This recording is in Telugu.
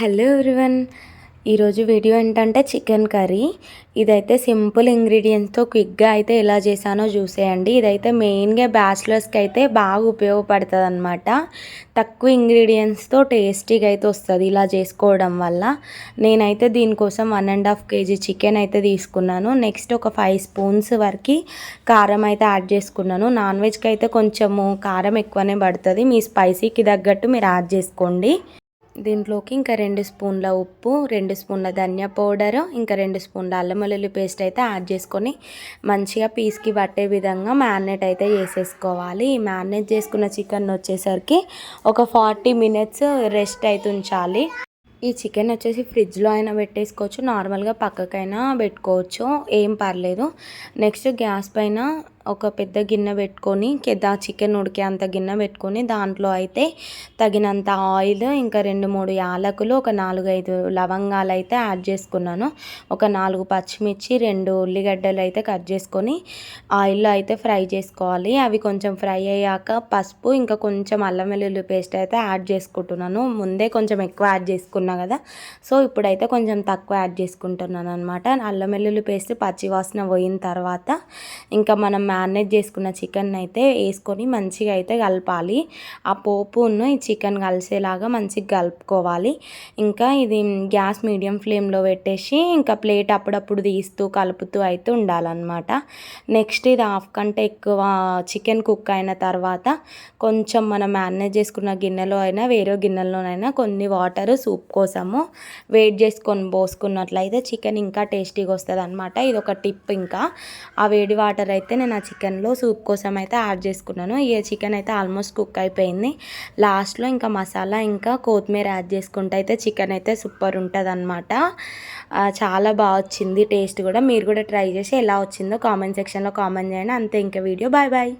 Hello everyone. ఈరోజు వీడియో ఏంటంటే చికెన్ కర్రీ. ఇదైతే సింపుల్ ఇంగ్రీడియంట్స్తో క్విక్గా అయితే ఎలా చేశానో చూసేయండి. ఇదైతే మెయిన్గా బ్యాచిలర్స్కి అయితే బాగా ఉపయోగపడుతుంది అనమాట తక్కువ ఇంగ్రీడియంట్స్తో టేస్టీగా అయితే వస్తుంది ఇలా చేసుకోవడం వల్ల. నేనైతే దీనికోసం one and half KG chicken అయితే తీసుకున్నాను. నెక్స్ట్ ఒక ఫైవ్ స్పూన్స్ వరకు కారం అయితే యాడ్ చేసుకున్నాను. నాన్ వెజ్కి అయితే కొంచెము కారం ఎక్కువనే పడుతుంది. మీ స్పైసీకి తగ్గట్టు మీరు యాడ్ చేసుకోండి. దీంట్లోకి ఇంకా రెండు స్పూన్ల ఉప్పు రెండు స్పూన్ల ధనియా పౌడర్ ఇంకా రెండు స్పూన్ల అల్లం వెల్లుల్లి పేస్ట్ అయితే యాడ్ చేసుకొని మంచిగా పీస్కి పట్టే విధంగా మ్యారినేట్ అయితే చేసేసుకోవాలి. ఈ మ్యారినేట్ చేసుకున్న చికెన్ వచ్చేసరికి ఒక ఫార్టీ మినిట్స్ రెస్ట్ అయితే ఉంచాలి. ఈ చికెన్ వచ్చేసి ఫ్రిడ్జ్లో అయినా పెట్టేసుకోవచ్చు నార్మల్గా పక్కకైనా పెట్టుకోవచ్చు ఏం పర్లేదు. నెక్స్ట్ గ్యాస్ పైన ఒక పెద్ద గిన్నె పెట్టుకొని దా చికెన్ ఉడికే అంత గిన్నె పెట్టుకొని దాంట్లో అయితే తగినంత ఆయిల్ ఇంకా రెండు మూడు యాలకులు ఒక నాలుగు ఐదు లవంగాలు అయితే యాడ్ చేసుకున్నాను. ఒక నాలుగు పచ్చిమిర్చి రెండు ఉల్లిగడ్డలు అయితే కట్ చేసుకొని ఆయిల్లో అయితే ఫ్రై చేసుకోవాలి. అవి కొంచెం ఫ్రై అయ్యాక పసుపు ఇంకా కొంచెం అల్లం వెల్లుల్లి పేస్ట్ అయితే యాడ్ చేసుకుంటున్నాను. ముందే కొంచెం ఎక్కువ యాడ్ చేసుకున్నా కదా సో ఇప్పుడైతే కొంచెం తక్కువ యాడ్ చేసుకుంటున్నాను అనమాట అల్లం వెల్లుల్లి పేస్ట్ పచ్చివాసన పోయిన తర్వాత ఇంకా మనం మ్యారినేట్ చేసుకున్న చికెన్ అయితే వేసుకొని మంచిగా అయితే కలపాలి. ఆ పోపును ఈ చికెన్ కలిసేలాగా మంచిగా కలుపుకోవాలి. ఇంకా ఇది గ్యాస్ మీడియం ఫ్లేమ్లో పెట్టేసి ఇంకా ప్లేట్ అప్పుడప్పుడు తీస్తూ కలుపుతూ అయితే ఉండాలన్నమాట. నెక్స్ట్ ఇది హాఫ్ కంటే ఎక్కువ చికెన్ కుక్ అయిన తర్వాత కొంచెం మనం మ్యారినేట్ చేసుకున్న గిన్నెలో అయినా వేరే గిన్నెలోనైనా కొన్ని వాటర్ సూప్ కోసము వెయిట్ చేసుకొని పోసుకున్నట్లయితే చికెన్ ఇంకా టేస్టీగా వస్తుంది అనమాట ఇది ఒక టిప్ ఇంకా. ఆ వేడి వాటర్ అయితే నేను ఆ చికెన్లో సూప్ కోసం అయితే యాడ్ చేసుకున్నాను. ఈ చికెన్ అయితే ఆల్మోస్ట్ కుక్ అయిపోయింది. లాస్ట్లో ఇంకా మసాలా ఇంకా కొత్తిమీర యాడ్ చేసుకుంటే అయితే చికెన్ అయితే సూపర్ ఉంటుంది అనమాట చాలా బాగా వచ్చింది టేస్ట్ కూడా. మీరు కూడా ట్రై చేసి ఎలా వచ్చిందో కామెంట్ సెక్షన్లో కామెంట్ చేయండి. అంతే ఇంకా వీడియో. Bye bye.